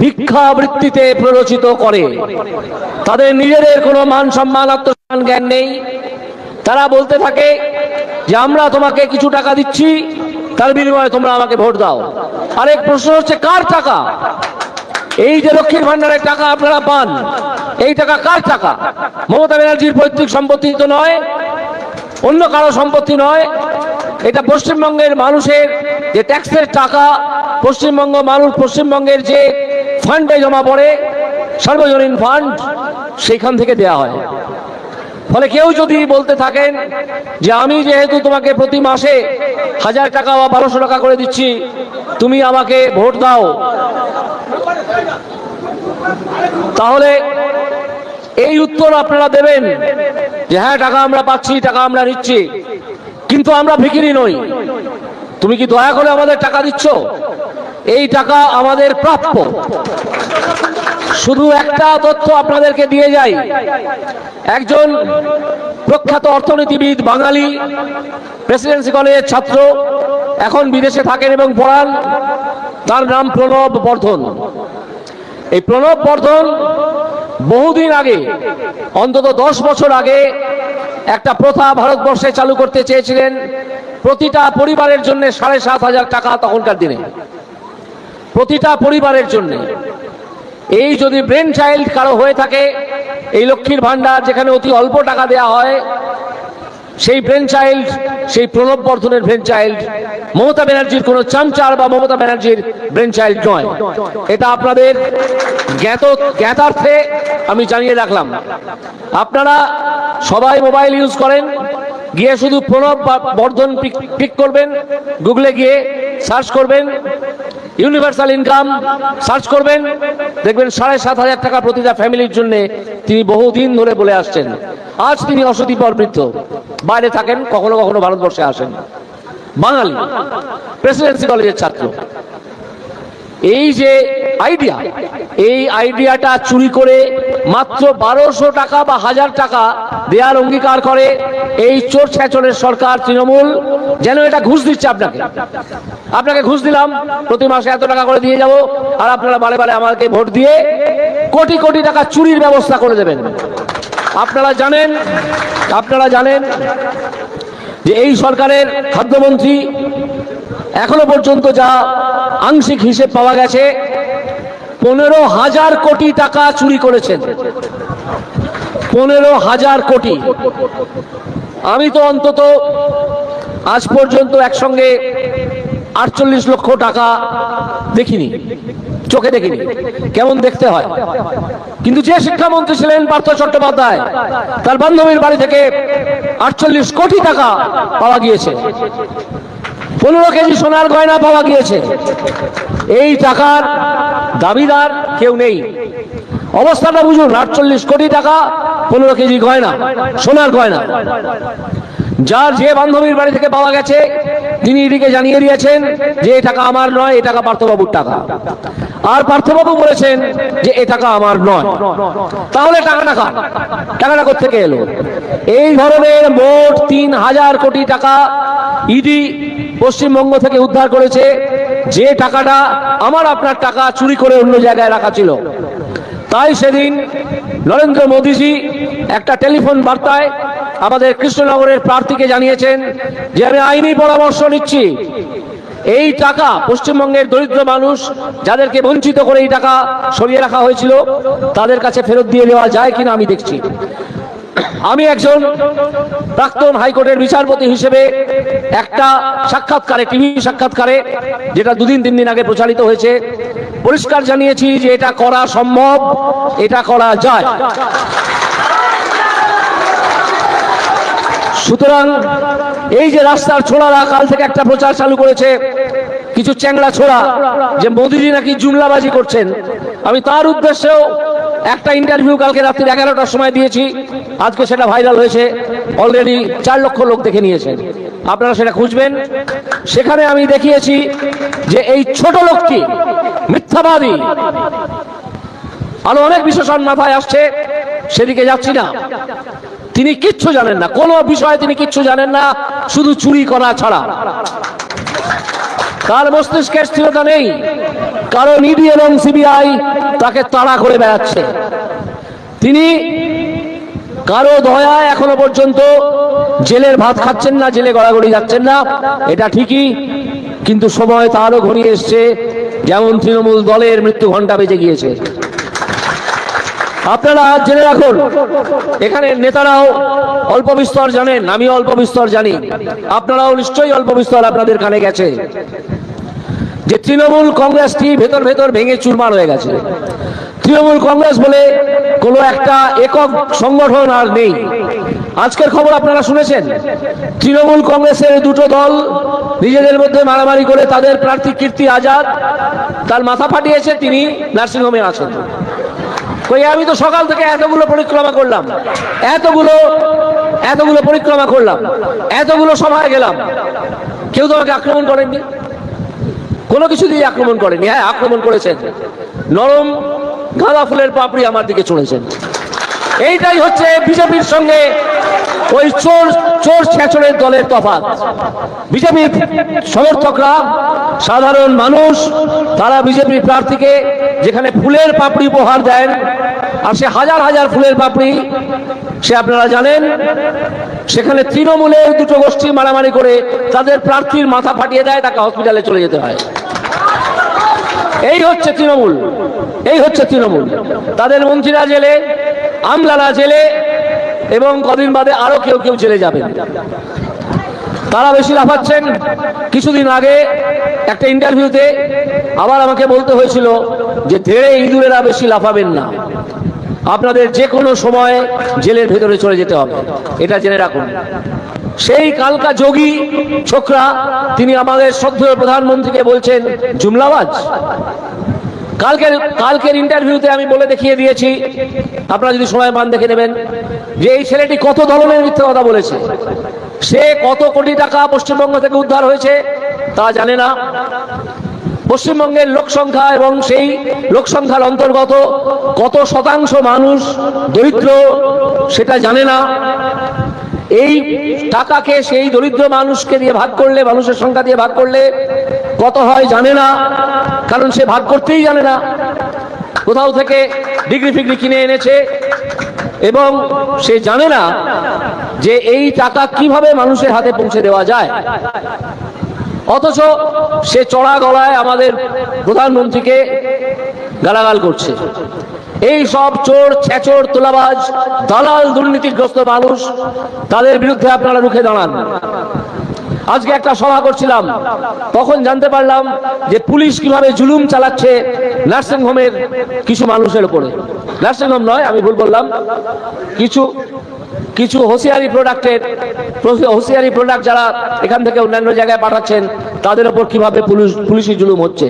ভিক্ষাবৃত্তিতে প্ররোচিত করে। তাদের নিজেদের কোনো মান সম্মান, আত্মসম্মান, জ্ঞান নেই। তারা বলতে থাকে যে, আমরা তোমাকে কিছু টাকা দিচ্ছি, তার বিনিময়ে তোমরা আমাকে ভোট দাও। আরেক প্রশ্ন হচ্ছে, কার টাকা? এই যে লক্ষ্মীর ভান্ডারের টাকা আপনারা পান, এই টাকা কার টাকা? মমতা ব্যানার্জির পৈতৃক সম্পত্তি তো নয়, অন্য কারও সম্পত্তি নয়। এটা পশ্চিমবঙ্গের মানুষের যে ট্যাক্সের টাকা, পশ্চিমবঙ্গ মানুষ, পশ্চিমবঙ্গের যে ফান্ডে জমা পড়ে সর্বজনীন ফান্ড সেইখান থেকে দেয়া হয়। ফলে কেউ যদি বলতে থাকেন যে আমি যেহেতু তোমাকে প্রতি মাসে হাজার টাকা বা বারোশো টাকা করে দিচ্ছি, তুমি আমাকে ভোট দাও। তাহলে এই উত্তর আপনারা দেবেন যে হ্যাঁ টাকা আমরা পাচ্ছি, টাকা আমরা নিচ্ছি, কিন্তু আমরা ভিকিরি নই। তুমি কি দয়া করে আমাদের টাকা দিচ্ছ? এই টাকা আমাদের প্রাপ্য। শুধু একটা তথ্য আপনাদেরকে দিয়ে যাই। একজন প্রখ্যাত অর্থনীতিবিদ, বাঙালি, প্রেসিডেন্সি কলেজের ছাত্র, এখন বিদেশে থাকেন এবং পড়ান। তার নাম প্রণব বর্ধন। এই প্রণব বর্ধন বহুদিন আগে, অন্তত দশ বছর আগে, একটা প্রথা ভারতবর্ষে চালু করতে চেয়েছিলেন। প্রতিটা পরিবারের জন্য সাড়ে সাত হাজার টাকা তখনকার দিনে। প্রতিটা পরিবারের জন্য। এই যদি ব্রেন চাইল্ড কারও হয়ে থাকে, এই লক্ষ্মীর ভান্ডার যেখানে অতি অল্প টাকা দেয়া হয়, সেই ব্রেন চাইল্ড সেই প্রণব বর্ধনের ব্রেন চাইল্ড মমতা ব্যানার্জির কোনো চামচার বা মমতা ব্যানার্জির ব্রেন চাইল্ড নয়। এটা আপনাদের জ্ঞাত, জ্ঞাতার্থে আমি জানিয়ে রাখলাম। আপনারা সবাই মোবাইল ইউজ করেন, গিয়ে শুধু প্রণব বর্ধন ক্লিক করবেন গুগলে গিয়ে সার্চ করবেন ইউনিভার্সাল ইনকাম সার্চ করবেন, দেখবেন সাড়ে সাত হাজার টাকা প্রতিটা ফ্যামিলির জন্য তিনি বহুদিন ধরে বলে আসছেন। আজ তিনি অসতি বৃদ্ধ বাইরে থাকেন, কখনো কখনো ভারতবর্ষে আসেন। বাঙালি প্রেসিডেন্সি কলেজের ছাত্র। এই যে আইডিয়া এই আইডিয়াটা চুরি করে মাত্র বারোশো টাকা বা হাজার টাকা দেওয়ার অঙ্গীকার করে এই চোর ছেচনের সরকার তৃণমূল, যেন এটা ঘুষ দিচ্ছে আপনাকে। আপনাকে ঘুষ দিলাম। প্রতি মাসে এত টাকা করে দিয়ে যাব। আর আপনারা বারে বারে আমাকে ভোট দিয়ে কোটি কোটি টাকা চুরির ব্যবস্থা করে দেবেন। আপনারা জানেন আপনারা জানেন যে এই সরকারের খাদ্যমন্ত্রী এখনও পর্যন্ত যা আংশিক হিসেব পাওয়া গেছে, পনেরো হাজার কোটি টাকা চুরি করেছেন। পনেরো হাজার কোটি। আমি তো অন্তত আজ পর্যন্ত একসঙ্গে আটচল্লিশ লক্ষ টাকা দেখিনি, চোখে দেখিনি, কেমন দেখতে হয়? কিন্তু যে শিক্ষামন্ত্রী ছিলেন পার্থ চট্টোপাধ্যায়, তার বান্ধবীর বাড়ি থেকে আটচল্লিশ কোটি টাকা পাওয়া গিয়েছে। পনেরো কেজি সোনার গয়না পাওয়া গিয়েছে। এই টাকার দাবিদার কেউ নেই। অবস্থাটা বুঝুন, আটচল্লিশ কোটি টাকা, পনেরো কেজি গয়না, সোনার গয়না। যার যে বান্ধবীর বাড়ি থেকে পাওয়া গেছে তিনি এদিকে জানিয়ে দিয়েছেন যে এই টাকা আমার নয় এই টাকা পার্থবাবুর টাকা। আর পার্থবাবু বলেছেন যে এ টাকা আমার নয়। তাহলে টাকাটা কার? টাকাটা কোথেকে এলো? এই ধরনের মোট তিন হাজার কোটি টাকা ইডি পশ্চিমবঙ্গ থেকে উদ্ধার করেছে। যে টাকাটা আমার আপনার টাকা চুরি করে অন্য জায়গায় রাখা ছিল। তাই সেদিন নরেন্দ্র মোদীজি একটা টেলিফোন বার্তায় আমাদের কৃষ্ণনগরের প্রার্থীকে জানিয়েছেন যে আমি আইনি পরামর্শ নিচ্ছি। এই টাকা পশ্চিমবঙ্গের দরিদ্র মানুষ যাদেরকে বঞ্চিত করে এই টাকা সরিয়ে রাখা হয়েছিল, তাদের কাছে ফেরত দিয়ে দেওয়া যায় কিনা আমি দেখছি। আমি একজন প্রাক্তন হাইকোর্টের বিচারপতি হিসেবে একটা সাক্ষাৎকারে, টিভি সাক্ষাৎকারে, যেটা দুদিন, তিন দিন আগে প্রচারিত হয়েছে, পরিষ্কার জানিয়েছি যে এটা করা সম্ভব, এটা করা যায়। সুতরাং এই যে রাস্তার ছোড়ারা কাল থেকে একটা প্রচার চালু করেছে, কিছু চ্যাংড়া ছোড়া, যে মোদিজি নাকি জুমলাবাজি করছেন। আমি তার উদ্দেশ্যেও একটা ইন্টারভিউ কালকে রাত্রি এগারোটার সময় দিয়েছি। আজকে সেটা ভাইরাল হয়েছে অলরেডি চার লক্ষ লোক দেখে নিয়েছেন আপনারা সেটা খুঁজবেন। সেখানে আমি দেখিয়েছি যে এই ছোট লোকটি মিথ্যাবাদী। আরও অনেক বিশেষণ মাথায় আসছে, সেদিকে যাচ্ছি না। তিনি কিচ্ছু জানেন না। কোনো বিষয়ে তিনি কিচ্ছু জানেন না। শুধু চুরি করা ছাড়া। তার মস্তিষ্কের স্থিরতা নেই। কারণ ইডি এবং সিবিআই তাকে তাড়া করে বেড়াচ্ছে। তিনি কারও দয়া এখনও পর্যন্ত জেলের ভাত খাচ্ছেন না, জেলে গড়াগড়ি যাচ্ছেন না। এটা ঠিকই। কিন্তু সময় তারও ঘনিয়ে এসছে। যেমন তৃণমূল দলের মৃত্যু ঘণ্টা বেজে গিয়েছে। আপনারা জেনে রাখুন, এখানে নেতারাও অল্প বিস্তর জানেন আমি অল্প বিস্তর জানি। আপনারাও নিশ্চয়ই অল্প বিস্তর আপনাদের কানে গেছে। যে তৃণমূল কংগ্রেসটি ভেতর ভেতর ভেঙে চুরমার হয়ে গেছে। তৃণমূল কংগ্রেস বলে কোনো একটা একক সংগঠন আর নেই। আজকের খবর আপনারা শুনেছেন? তৃণমূল কংগ্রেসের দুটো দল নিজেদের মধ্যে মারামারি করে তাদের প্রার্থী কীর্তি আজাদ, তার মাথা ফাটিয়েছে তিনি, নার্সিংহোমে আছেন। কই, আমি তো সকাল থেকে এতগুলো পরিক্রমা করলাম। এতগুলো এতগুলো পরিক্রমা করলাম। এতগুলো সভায় গেলাম। কেউ তো আমাকে আক্রমণ করেননি। কোনো কিছু দিয়ে আক্রমণ করেনি হ্যাঁ আক্রমণ করেছেন। নরম গাঁদা ফুলের পাপড়ি আমার দিকে চলেছেন এইটাই হচ্ছে বিজেপির সঙ্গে ওই চোর চোর ছেঁচড়ের দলের তফাৎ। বিজেপির সমর্থকরা সাধারণ মানুষ, তারা বিজেপি প্রার্থীকে যেখানে ফুলের পাপড়ি উপহার দেন, আর সে হাজার হাজার ফুলের পাপড়ি, সে আপনারা জানেন, সেখানে তৃণমূলের দুটো গোষ্ঠী মারামারি করে তাদের প্রার্থীর মাথা ফাটিয়ে দেয়, তাকে হসপিটালে চলে যেতে হয়। এই হচ্ছে তৃণমূল, এই হচ্ছে তৃণমূল। তাদের মন্ত্রীরা জেলে, আমলারা জেলে, এবং কদিন বাদে আরও কেউ কেউ জেলে যাবেন। তারা বেশি লাফাচ্ছেন। কিছুদিন আগে একটা ইন্টারভিউতে আবার আমাকে বলতে হয়েছিল যে ধেড়ে ইঁদুরেরা বেশি লাফাবেন না। আপনাদের যে কোনো সময় জেলের ভেতরে চলে যেতে হবে। এটা জেনে রাখুন। সেই কালকা যোগী ছোকরা, তিনি আমাদের শ্রদ্ধেয় প্রধানমন্ত্রীকে বলছেন, জুমলাবাজ, কালকের কালকের ইন্টারভিউতে আমি বলে দেখিয়ে দিয়েছি, আপনারা যদি সময় পান দেখে নেবেন যে, এই ছেলেটি কত ধরনের মিথ্যে কথা বলেছে। সে কত কোটি টাকা পশ্চিমবঙ্গ থেকে উদ্ধার হয়েছে তা জানে না। পশ্চিমবঙ্গের লোক সংখ্যা এবং সেই লোক সংখ্যার অন্তর্গত কত শতাংশ মানুষ দরিদ্র, সেটা জানে না। এই টাকাকে সেই দরিদ্র মানুষকে দিয়ে ভাগ করলে, মানুষের সংখ্যা দিয়ে ভাগ করলে কত হয় জানে না, কারণ সে ভাগ করতেই জানে না। কোথাও থেকে ডিগ্রি ফিগ্রি কিনে এনেছে এবং সে জানে না যে এই টাকা কীভাবে মানুষের হাতে পৌঁছে দেওয়া যায়? অথচ সে চড়া গলায় আমাদের প্রধানমন্ত্রীকে গালাগাল করছে। এই সব চোর, ছেচোর, তোলাবাজ, দালাল, দুর্নীতিগ্রস্ত মানুষ, তাদের বিরুদ্ধে আপনারা রুখে দাঁড়ান। আজকে একটা সভা করছিলাম, তখন জানতে পারলাম যে পুলিশ কীভাবে জুলুম চালাচ্ছে নার্সিং হোমের কিছু মানুষের উপরে। নার্সিং হোম নয়, আমি ভুল বললাম। কিছু কিছু হোসিয়ারি প্রোডাক্টের হোসিয়ারি প্রোডাক্ট যারা এখান থেকে অন্যান্য জায়গায় পাঠাচ্ছেন, তাদের ওপর কীভাবে পুলিশ পুলিশি জুলুম হচ্ছে?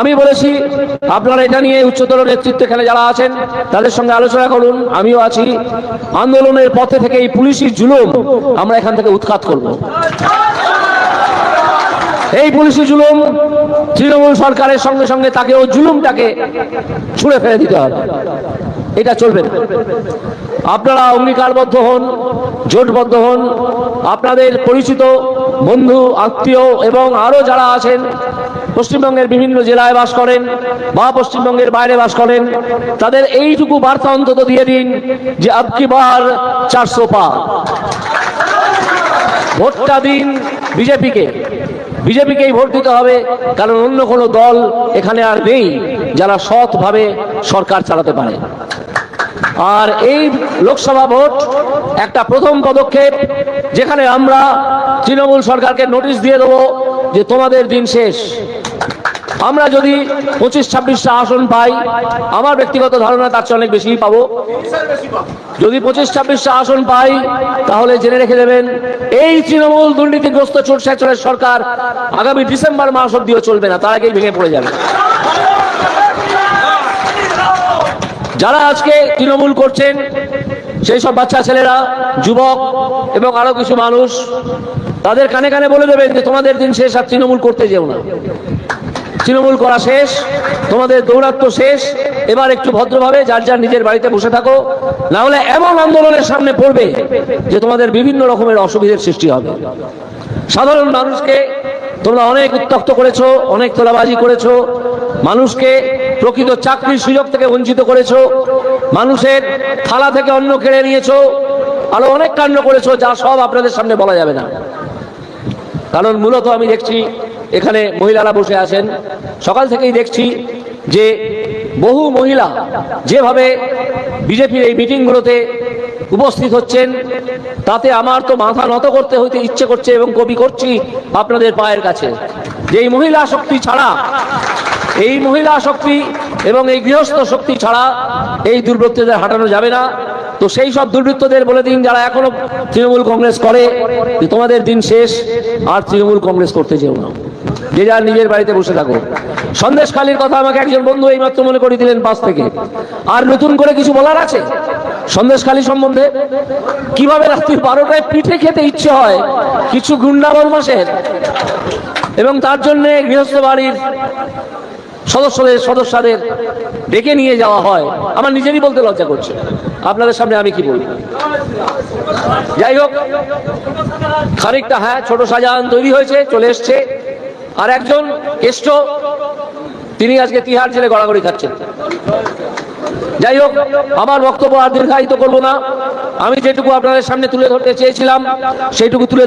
আমি বলেছি, আপনারা এটা নিয়ে উচ্চতর নেতৃত্ব এখানে যারা আছেন, তাদের সঙ্গে আলোচনা করুন, আমিও আছি। আন্দোলনের পথে থেকে এই পুলিশি জুলুম আমরা এখান থেকে উৎখাত করব। এই পুলিশি জুলুম তৃণমূল সরকারের সঙ্গে সঙ্গে তাকে তাকেও জুলুমটাকে ছুঁড়ে ফেলে দিতে হবে। এটা চলবে না। আপনারা অঙ্গীকারবদ্ধ হন, জোটবদ্ধ হন। আপনাদের পরিচিত বন্ধু, আত্মীয় এবং আরও যারা আছেন, পশ্চিমবঙ্গের বিভিন্ন জেলায় বাস করেন বা পশ্চিমবঙ্গের বাইরে বাস করেন, তাদের এইটুকু বার্তা অন্তত দিয়ে দিন যে আবকি বার চারশো পা। ভোটটা দিন বিজেপিকে। বিজেপিকেই ভোট দিতে হবে, কারণ অন্য কোনো দল এখানে আর নেই যারা সৎভাবে সরকার চালাতে পারে। আর এই লোকসভা ভোট একটা প্রথম পদক্ষেপ, যেখানে আমরা তৃণমূল সরকারকে নোটিশ দিয়ে দেবো যে তোমাদের দিন শেষ। আমরা যদি পঁচিশ, ছাব্বিশটা আসন পাই, আমার ব্যক্তিগত ধারণা তার চেয়ে অনেক বেশি পাবো। যদি পঁচিশ, ছাব্বিশটা আসন পাই, তাহলে জেনে রেখে দেবেন, এই তৃণমূল দুর্নীতিগ্রস্ত চোট সরকার আগামী ডিসেম্বর মাস অব্দিও চলবে না, তার আগেই ভেঙে পড়ে যাবে। যারা আজকে তৃণমূল করছেন, সেই সব বাচ্চা ছেলেরা, যুবক এবং আরও কিছু মানুষ, তাদের কানে কানে বলে দেবেন যে তোমাদের দিন শেষ আর তৃণমূল করতে যেও না। তৃণমূল করা শেষ, তোমাদের দৌরাত্ম শেষ, এবার একটু ভদ্রভাবে যার যার নিজের বাড়িতে বসে থাকো, না হলে এমন আন্দোলনের সামনে পড়বে যে তোমাদের বিভিন্ন রকমের অসুবিধার সৃষ্টি হবে। সাধারণ মানুষকে তোমরা অনেক উত্তক্ত করেছ, অনেক তোলাবাজি করেছ, মানুষকে প্রকৃত চাকরির সুযোগ থেকে বঞ্চিত করেছ, মানুষের থালা থেকে অন্ন কেড়ে নিয়েছো, আরও অনেক কাণ্ড করেছ, যা সব আপনাদের সামনে বলা যাবে না। কারণ মূলত আমি দেখছি, এখানে মহিলারা বসে আছেন। সকাল থেকেই দেখছি যে বহু মহিলা যেভাবে বিজেপির এই মিটিংগুলোতে উপস্থিত হচ্ছেন, তাতে আমার তো মাথা নত করতে হইতে ইচ্ছে করছে এবং কবি করছি আপনাদের পায়ের কাছে। যে এই মহিলা শক্তি ছাড়া এই মহিলা শক্তি এবং এই গৃহস্থ শক্তি ছাড়া এই দুর্বৃত্তদের হাঁটানো যাবে না। তো সেই সব দুর্বৃত্তদের বলে দিন যারা এখনও তৃণমূল কংগ্রেস করে যে তোমাদের দিন শেষ, আর তৃণমূল কংগ্রেস করতে যেও না। যে যার নিজের বাড়িতে বসে থাকো। সন্দেশখালীর কথা আমাকে একজন বন্ধু এইমাত্র মনে করে দিলেন পাশ থেকে। আর নতুন করে কিছু বলার আছে? সন্দেশখালী সম্বন্ধে? কীভাবে রাত্রি বারোটায় পিঠে খেতে ইচ্ছে হয়? কিছু গুন্ডা বদমাসের এবং তার জন্য গৃহস্থ বাড়ির সদস্যদের সদস্যদের ডেকে নিয়ে যাওয়া হয়। আমার নিজেরই বলতে লজ্জা করছে। আপনাদের সামনে আমি কি বলব? যাই হোক, খানিকটা হ্যাঁ ছোট শাহজাহান তৈরি হয়েছে, চলে এসছে। আর একজন কেষ্ট, তিনি আজকে তিহার জেলে গড়াগড়ি খাচ্ছেন। যাই হোক, আমার বক্তব্য আর দীর্ঘায়িত করব না। আমি যেটুকু আপনাদের সামনে তুলে ধরতে চেয়েছিলাম, সেইটুকু তুলে